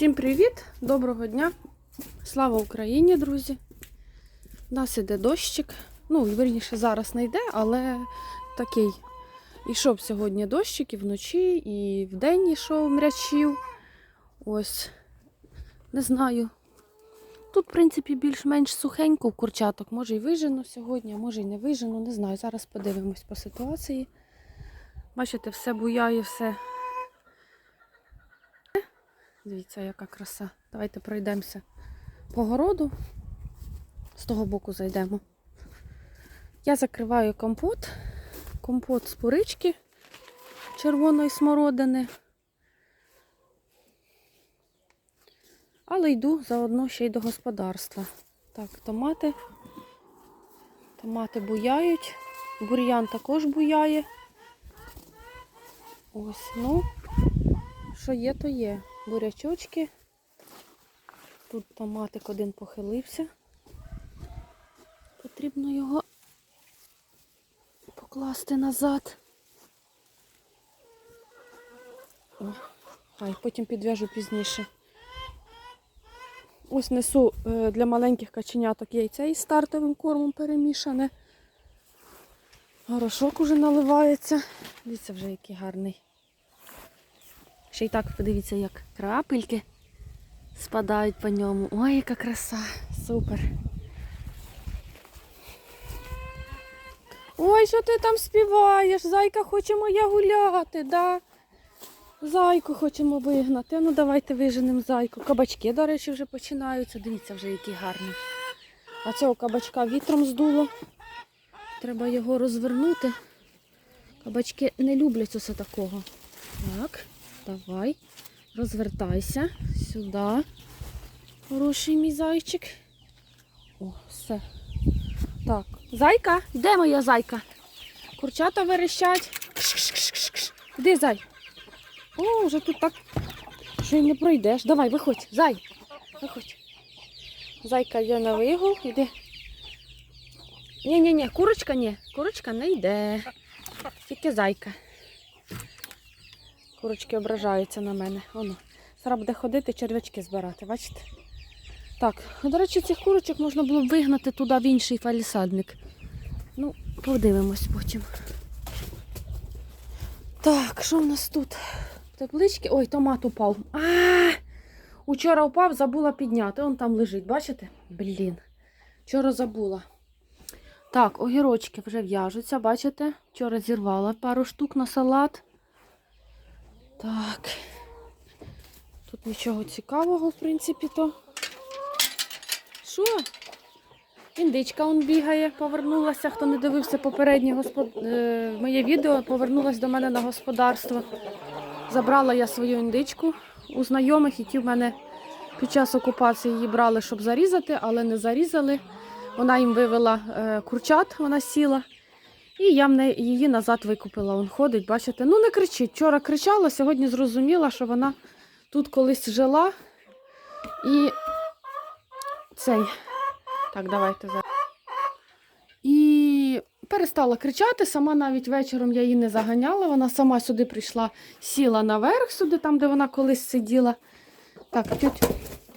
Всім привіт! Доброго дня! Слава Україні, друзі! У нас іде дощик. Ну, вірніше, зараз не йде, але такий. Ішов сьогодні дощик і вночі, і вдень ішов мрячів. Ось, не знаю. Тут, в принципі, більш-менш сухенько в курчаток. Може і вижену сьогодні, а може і не вижену. Не знаю. Зараз подивимось по ситуації. Бачите, все буяє, все Дивіться, яка краса. Давайте пройдемося по городу. З того боку зайдемо. Я закриваю компот. Компот з порички червоної смородини. Але йду заодно ще й до господарства. Так, томати. Томати буяють. Бур'ян також буяє. Ось, ну, що є, то є бурячочки. Тут томатик один похилився. Потрібно його покласти назад. О, ай, потім підв'яжу пізніше. Ось несу е, для маленьких каченяток яйця із стартовим кормом перемішане. Горошок уже наливається. Дивіться вже який гарний. Ще й так подивіться, як крапельки спадають по ньому. Ой, яка краса! Супер. Ой, що ти там співаєш? Зайка хоче моя гуляти, да? Зайку хочемо вигнати. Ну давайте виженемо зайку. Кабачки, до речі, вже починаються. Дивіться вже, які гарні. А цього кабачка вітром здуло. Треба його розвернути. Кабачки не люблять усе такого. Так. Давай, розвертайся сюди. Хороший мій зайчик. О, все. Так, зайка, де моя зайка? Курчата верещать. Кш-кш-кш-кш. Іди, зай. О, вже тут так. Що й не пройдеш. Давай, виходь, зай. Виходь. Зайка йде на вигул, іди. Ні-ні-ні, курочка ні. Курочка не йде. Тільки зайка. Курочки ображаються на мене. Воно. Зараз буде ходити, червячки збирати, бачите? Так, до речі, цих курочок можна було б вигнати туди в інший фалісадник. Ну, подивимось потім. Так, що в нас тут? Теплички. Ой, томат упав. А! Учора упав, забула підняти. Он там лежить, бачите? Блін. Вчора забула. Так, огірочки вже в'яжуться, бачите? Вчора зірвала пару штук на салат. Так. Тут нічого цікавого, в принципі, то. Що? Індичка он бігає, повернулася. Хто не дивився попереднє господ... е, моє відео, повернулася до мене на господарство. Забрала я свою індичку у знайомих, які в мене під час окупації її брали, щоб зарізати, але не зарізали. Вона їм вивела е, курчат, вона сіла. І я її назад викупила. Он ходить, бачите? Ну не кричить. Вчора кричала, сьогодні зрозуміла, що вона тут колись жила. І цей. Так, давайте зараз. І перестала кричати. Сама навіть вечором я її не заганяла. Вона сама сюди прийшла, сіла наверх сюди, там, де вона колись сиділа. Так, тють,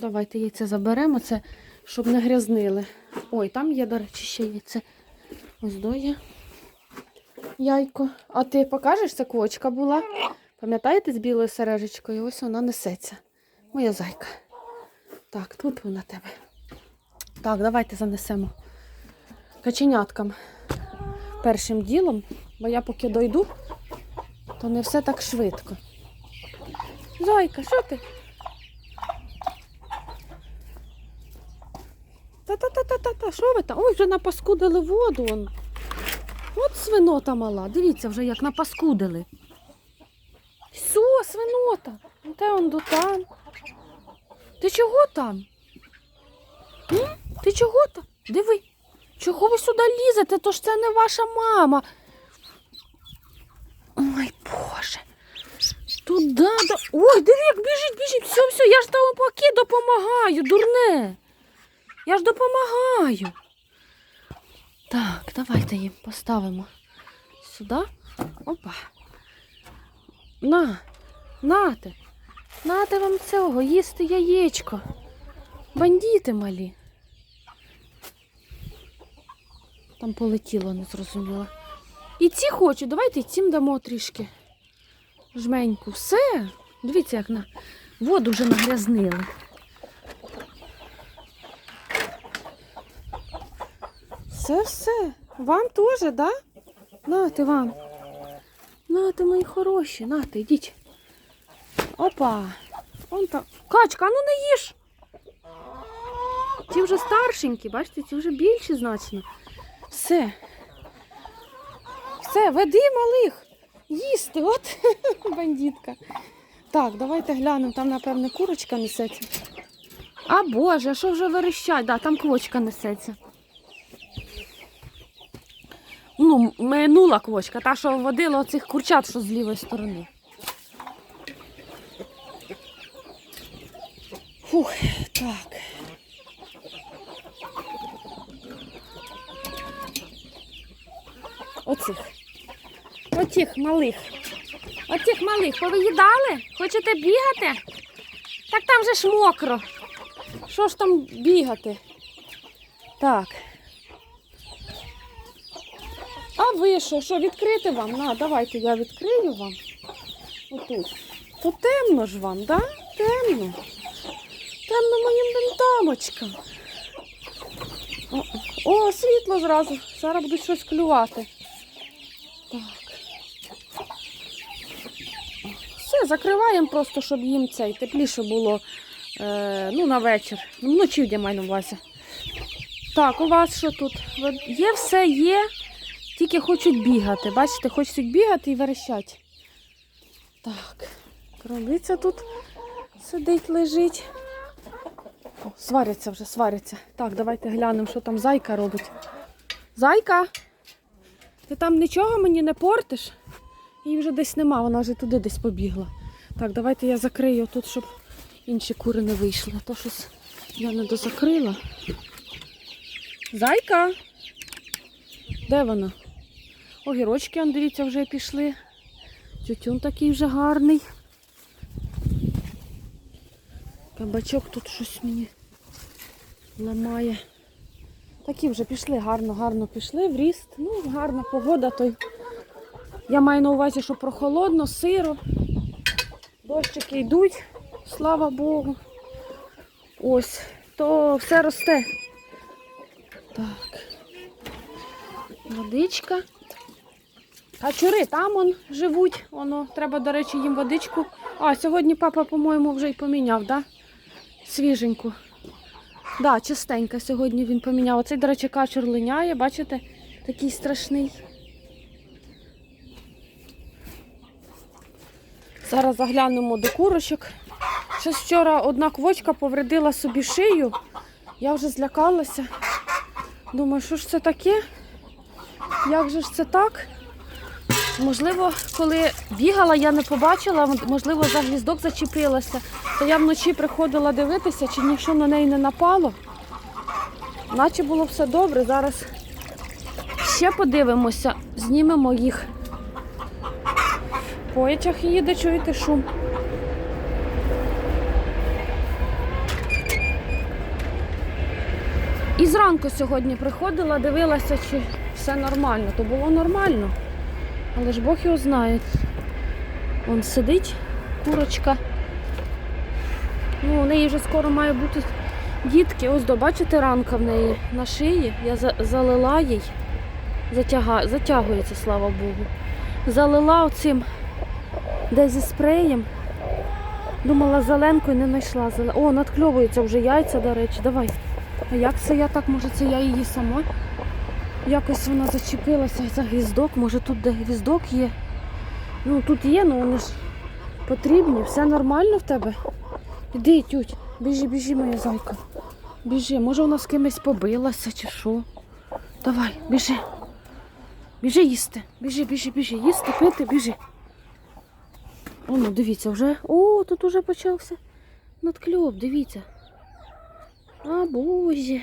давайте яйце заберемо, це, щоб не грязнили. Ой, там є, до речі, ще яйце. Ось до є. Яйко. А ти покажеш, це квочка була? Пам'ятаєте з білою сережечкою? Ось вона несеться. Моя зайка. Так, тут вона тебе. Так, давайте занесемо каченяткам першим ділом, бо я поки дойду, то не все так швидко. Зайка, що ти? Та-та-та-та-та, що ви там? Ой, вже напаскудили воду. Он. От свинота мала. Дивіться вже, як напаскудили. Все, свинота. Де он до там? Ти чого там? М? Ти чого там? Диви. Чого ви сюди лізете? То ж це не ваша мама. Ой, Боже. Туди, до... Ой, диви, як біжить, біжить. Все, все, я ж там поки допомагаю, дурне. Я ж допомагаю. Так, давайте їм поставимо сюди. Опа. На, нате. Нате вам цього, їсти яєчко. Бандіти малі. Там полетіло, не зрозуміло. І ці хочуть, давайте і цим дамо трішки. Жменьку. Все. Дивіться, як на воду вже нагрязнили. Все, все. Вам теж, да? Нате вам. Нате, мої хороші, нате, йдіть. Опа. Он там. Качка, ну не їж. Ті вже старшенькі, бачите, ці вже більші значно. Все. Все, веди малих. Їсти, от бандитка. Так, давайте глянемо, там, напевне, курочка несеться. А Боже, що вже верещать? Да, там квочка несеться. Ну, минула квочка, та, що водила оцих курчат, що з лівої сторони. Фух, так. Оцих. Отих малих. Отих малих повиїдали? Хочете бігати? Так там же ж мокро. Що ж там бігати? Так. А ви що? Що відкрити вам? На, давайте я відкрию вам. Отут. То темно ж вам, да? Темно. Темно моїм бентамочкам. О, о, світло зразу. Зараз будуть щось клювати. Так. Все, закриваємо просто, щоб їм цей тепліше було е, ну, на вечір. Вночі я маю на увазі. Так, у вас що тут? Є все, є. Тільки хочуть бігати. Бачите, хочуть бігати і верещать. Так, кролиця тут сидить, лежить. О, сваряться вже, сваряться. Так, давайте глянемо, що там зайка робить. Зайка, ти там нічого мені не портиш? Її вже десь нема, вона вже туди десь побігла. Так, давайте я закрию тут, щоб інші кури не вийшли. То щось я не дозакрила. Зайка! Де вона? Огірочки, он, дивіться, вже пішли. Тютюн такий вже гарний. Кабачок тут щось мені ламає. Такі вже пішли, гарно, гарно пішли в ріст. Ну, гарна погода, то й я маю на увазі, що прохолодно, сиро. Дощики йдуть, слава Богу. Ось, то все росте. Так. Водичка. Качури там он живуть. Воно, треба, до речі, їм водичку. А, сьогодні папа, по-моєму, вже й поміняв, да? Свіженьку. Да, чистенька сьогодні він поміняв. Оцей, до речі, качур линяє, бачите, такий страшний. Зараз заглянемо до курочок. Щось вчора одна квочка повредила собі шию. Я вже злякалася. Думаю, що ж це таке? Як же ж це так? Можливо, коли бігала, я не побачила, можливо, за гвіздок зачепилася. То я вночі приходила дивитися, чи нічого на неї не напало. Наче було все добре. Зараз ще подивимося, знімемо їх. Потяг їде, чуєте шум. І зранку сьогодні приходила, дивилася, чи все нормально. То було нормально. Але ж Бог його знає. Вон сидить курочка. Ну, у неї вже скоро має бути дітки. Ось до, бачите, ранка в неї на шиї. Я за- залила їй. Затяга... Затягується, слава Богу. Залила оцим де зі спреєм. Думала зеленкою не знайшла. О, надкльовуються вже яйця, до речі. Давай. А як це я так? Може це я її сама? Якось вона зачепилася за гвіздок. Може тут де гвіздок є. Ну тут є, але вони ж потрібні. Все нормально в тебе? Іди, тють, біжи, біжи, моя зайка. Біжи, може вона з кимось побилася чи що. Давай, біжи. Біжи їсти. Біжи, біжи, біжи. Їсти, пити, біжи. О, ну дивіться, вже. О, тут уже почався надкльоп, дивіться. А, боже.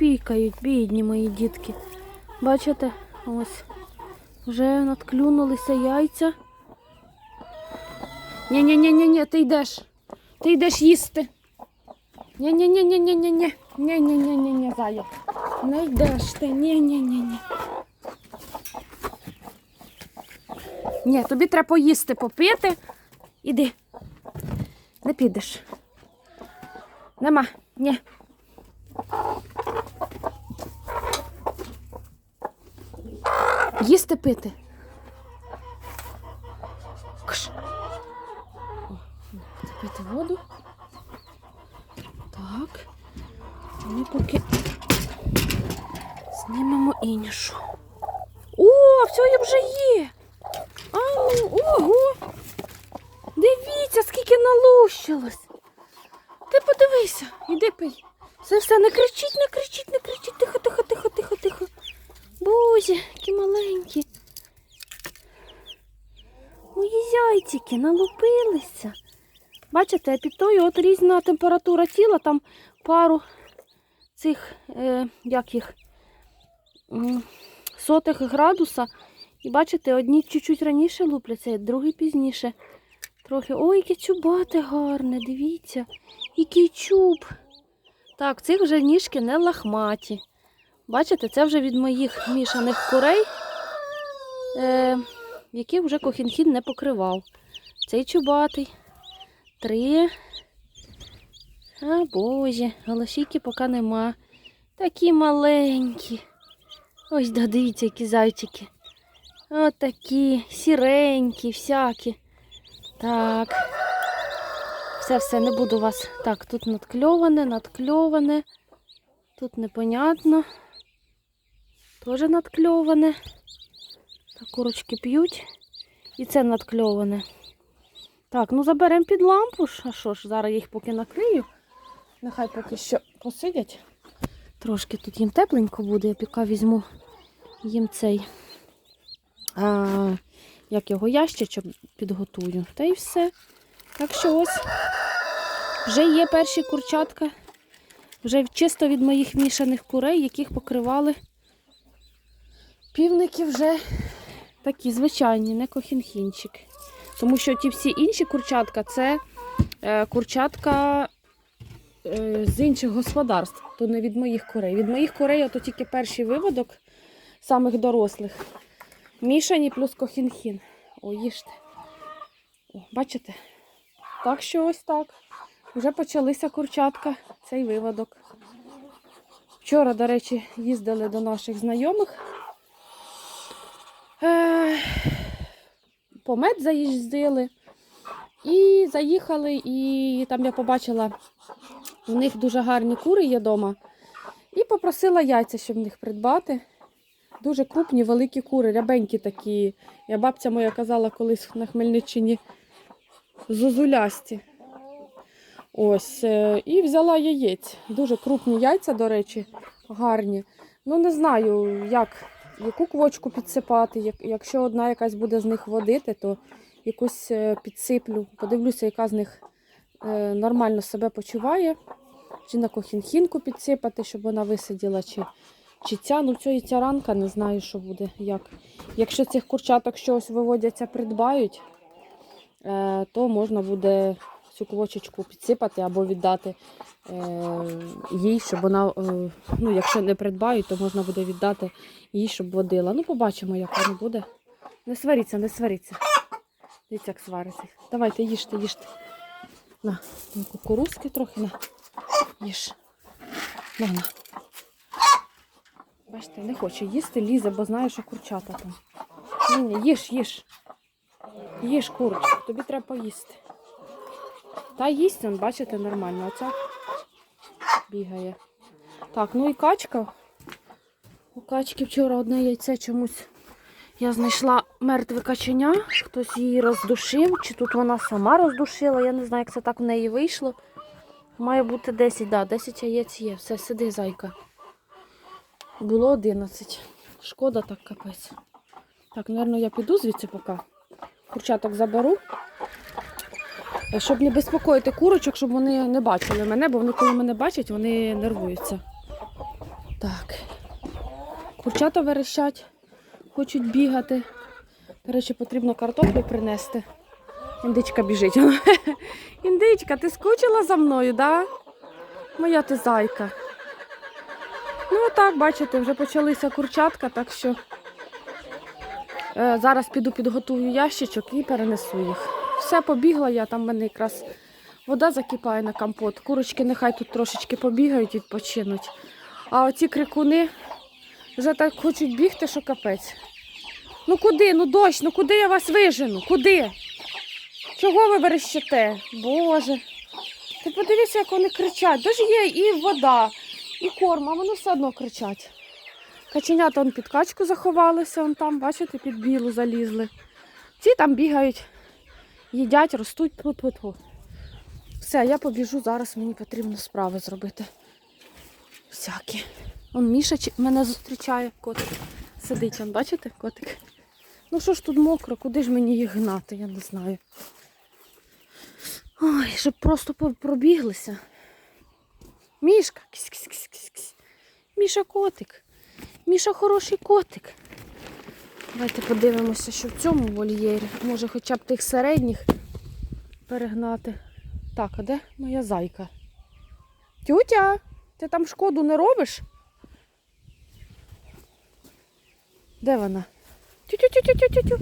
Пікають, бідні мої дітки. Бачите? Ось Вже надклюнулися яйця. ні ні ні ні ні ти йдеш. Ти йдеш їсти. Ні-ні-ні-ні-ні-ні. Ні-ні-ні-ні-ні, зая. Не йдеш ти. Ні-ні-ні-ні. Ні, тобі треба поїсти, попити. Іди. Не підеш. Нема. Ні. Їсти пити. Кш. О, пити воду. Так. Ми поки знімемо іншу. О, все я вже є. А, ну, ого. Дивіться, скільки налущилось. Ти подивися, іди пий. Все, все, не кричіть, не кричіть, не кричіть. Тихо, тихо, тихо, тихо, тихо. Боже, які маленькі. Мої зайчики налупилися. Бачите, під тою от різна температура тіла, там пару цих, е, як їх, сотих градуса. І бачите, одні чуть-чуть раніше лупляться, другі пізніше. Трохи. Ой, яке чубате гарне, дивіться. Який чуб. Так, цих вже ніжки не лахматі. Бачите, це вже від моїх мішаних курей, е, які вже кохінхін не покривав. Цей чубатий. Три. А, боже, голошійки поки нема. Такі маленькі. Ось да, дивіться, які зайчики. Отакі, сіренькі, всякі. Так. Все, все, не буду вас. Так, тут надкльоване, надкльоване. Тут непонятно. Теж надкльоване. Так, курочки п'ють. І це надкльоване. Так, ну заберемо під лампу. А що ж, зараз їх поки накрию. Нехай поки що посидять. Трошки тут їм тепленько буде, я поки візьму їм цей. А, як його ящичок підготую. Та й все. Так що ось вже є перші курчатка. Вже чисто від моїх мішаних курей, яких покривали. Півники вже такі звичайні, не кохінхінчики. Тому що ті всі інші курчатка це е, курчатка е, з інших господарств, то не від моїх курей. Від моїх курей ото тільки перший виводок самих дорослих. Мішані плюс кохінхін. О, їжте. О, бачите? Так що ось так. Вже почалися курчатка, цей виводок. Вчора, до речі, їздили до наших знайомих. Е, По мед заїздили. І заїхали, і там я побачила, у них дуже гарні кури є вдома. І попросила яйця, щоб в них придбати. Дуже крупні, великі кури, рябенькі такі. Я бабця моя казала колись на Хмельниччині зозулясті. Ось. е, І взяла яєць. Дуже крупні яйця, до речі, гарні. Ну, не знаю, як, яку квочку підсипати. Як, якщо одна якась буде з них водити, то якусь е, підсиплю. Подивлюся, яка з них е, нормально себе почуває. Чи на кохінхінку підсипати, щоб вона висиділа, чи, чи ця. Ну, цієї ця ранка, не знаю, що буде. як. Якщо цих курчаток щось виводяться, придбають, е, то можна буде цю квочечку підсипати або віддати е, їй, щоб вона, е, ну, якщо не придбають, то можна буде віддати їй, щоб водила. Ну, побачимо, як воно буде. Не сваріться, не сваріться. Дивіться, як свариться. Давайте, їжте, їжте. На, кукурузки трохи на. Їж. На, на. Бачите, не хоче їсти, лізе, бо знає, що курчата там. Ні, ні, їж, їж. Їж курочку, тобі треба поїсти. Та їсть, он, бачите, нормально. Оця бігає. Так, ну і качка. У качки вчора одне яйце чомусь. Я знайшла мертве каченя, хтось її роздушив, чи тут вона сама роздушила, я не знаю, як це так в неї вийшло. Має бути 10, да, 10 яєць є. Все, сиди, зайка. Було 11. Шкода так капець. Так, мабуть, я піду звідси поки. Курчаток заберу. Щоб не безпокоїти курочок, щоб вони не бачили мене, бо вони, коли мене бачать, вони нервуються. Так. Курчата верещать, хочуть бігати. До речі, потрібно картоплю принести. Індичка біжить. Індичка, ти скучила за мною, да? Моя ти зайка. Ну, отак, бачите, вже почалися курчатка, так що е, зараз піду підготую ящичок і перенесу їх. Все, побігла я, там в мене якраз вода закипає на компот. Курочки нехай тут трошечки побігають, відпочинуть. А оці крикуни вже так хочуть бігти, що капець. Ну куди? Ну дощ, ну куди я вас вижену? Куди? Чого ви верещите? Боже. Ти подивися, як вони кричать. Тож є і вода, і корм, а вони все одно кричать. Каченята он під качку заховалися, он там, бачите, під білу залізли. Ці там бігають, їдять, ростуть. Тьфу-тьфу-тьфу. Все, я побіжу, зараз мені потрібно справи зробити. Всякі. Он Міша мене зустрічає, котик. Сидить, он, бачите, котик? Ну що ж тут мокро, куди ж мені їх гнати, я не знаю. Ой, щоб просто пробіглися. Мішка, кись-кись-кись-кись. Міша котик. Міша хороший котик. Давайте подивимося, що в цьому вольєрі. Може хоча б тих середніх перегнати. Так, а де моя зайка? Тютя, ти там шкоду не робиш? Де вона? Тю-тю-тю-тю-тю-тю.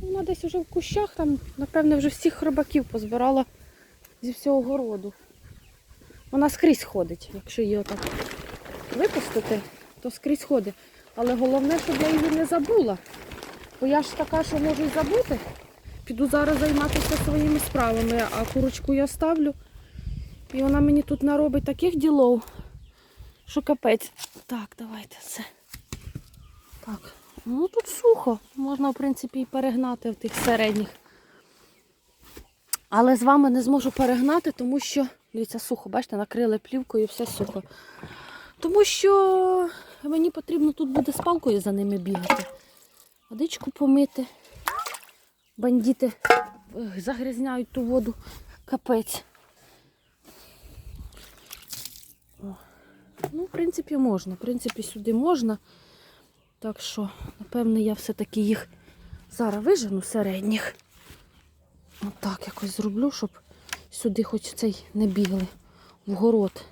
Вона десь уже в кущах, там, напевне, вже всіх хробаків позбирала зі всього городу. Вона скрізь ходить, якщо її отак випустити, то скрізь ходить. Але головне, щоб я її не забула. Бо я ж така, що можу й забути. Піду зараз займатися своїми справами, а курочку я ставлю. І вона мені тут наробить таких ділов, що капець. Так, давайте все. Так, ну тут сухо. Можна, в принципі, і перегнати в тих середніх. Але з вами не зможу перегнати, тому що, дивіться, сухо, бачите, накрили плівкою, все сухо. Тому що мені потрібно тут буде з палкою за ними бігати. Водичку помити. Бандити ех, загрязняють ту воду. Капець. Ну, в принципі, можна. В принципі, сюди можна. Так що, напевне, я все-таки їх зараз вижену середніх. Отак якось зроблю, щоб сюди хоч цей не бігли в город.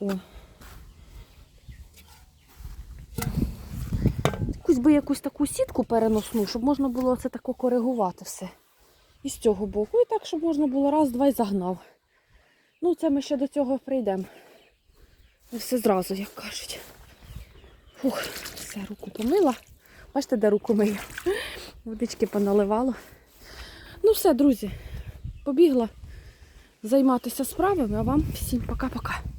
О. Якусь би якусь таку сітку переносну, щоб можна було це тако коригувати все. І з цього боку. І так, щоб можна було раз, два і загнав. Ну, це ми ще до цього прийдемо. Не все зразу, як кажуть. Фух, все, руку помила. Бачите, де руку мию? Водички поналивало. Ну все, друзі, побігла займатися справами, а вам всім пока-пока.